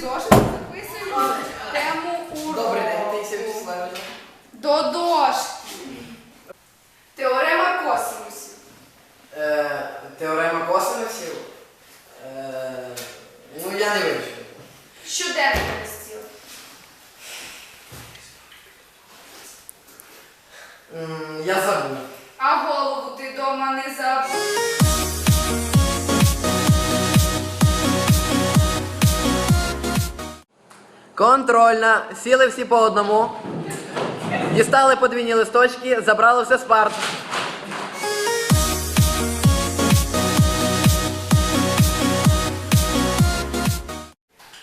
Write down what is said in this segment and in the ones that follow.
зошит записуємо тему уроку. Добрий день, Тися Вячеславівна. До дошки. Теорема косинусів. Е, теорема косинусів? Е, ну, я не вивчу. Щоденний розстіл. Я забув. Контрольна. Сіли всі по одному. Дістали подвійні листочки, забрали все з парт.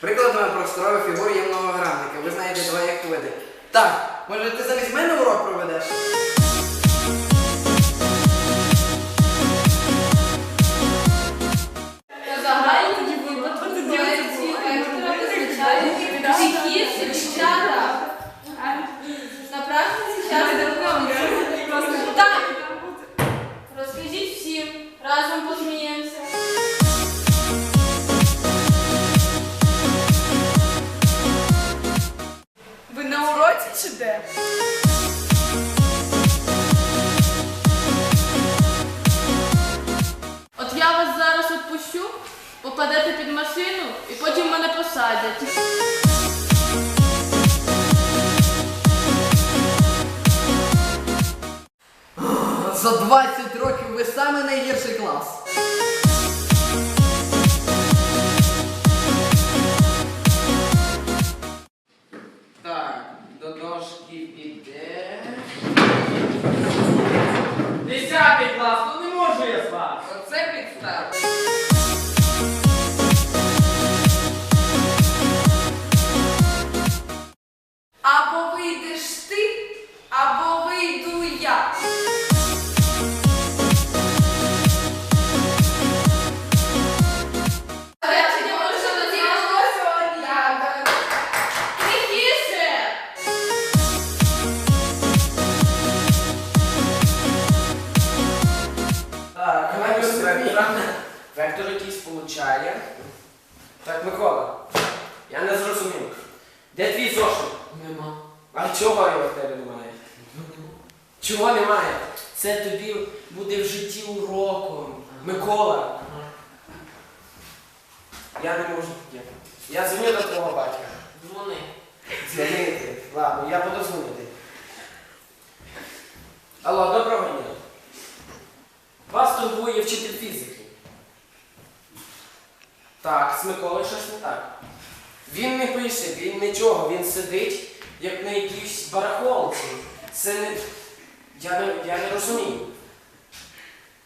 Прикладами просторових фігур є многогранники. Ви знаєте два як види. Так, може ти замість мене урок проведеш? Попадете під машину і потім мене посадять. За 20 років ви саме найгірший клас. Так, до дошки піде. Десятий клас, ну не можу я з вас. Оце підстав. Вектор якийсь получає. Так, Микола, я не зрозумів. Де твій зошит? Нема. А чого його в тебе немає? Чого немає? Це тобі буде в житті уроком. Микола. Я не можу таке. Я дзвоню до твого батька. Дзвони. Дзвонити. Ладно, я буду дзвонити. Алло, доброго дня. Вас турбує вчитель фізики. Так, з Миколою щось не так. Він не пише, він нічого, він сидить, як на якійсь барахолці. Це не. Я не, я не розумію.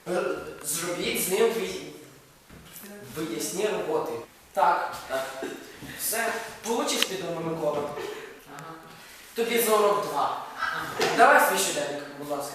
Е, Зробіть з ним виясні роботи. Так, так. Все, получиш ти дома, Микола? Ага. Тобі за урок два. Давай свій щоденник, будь ласка.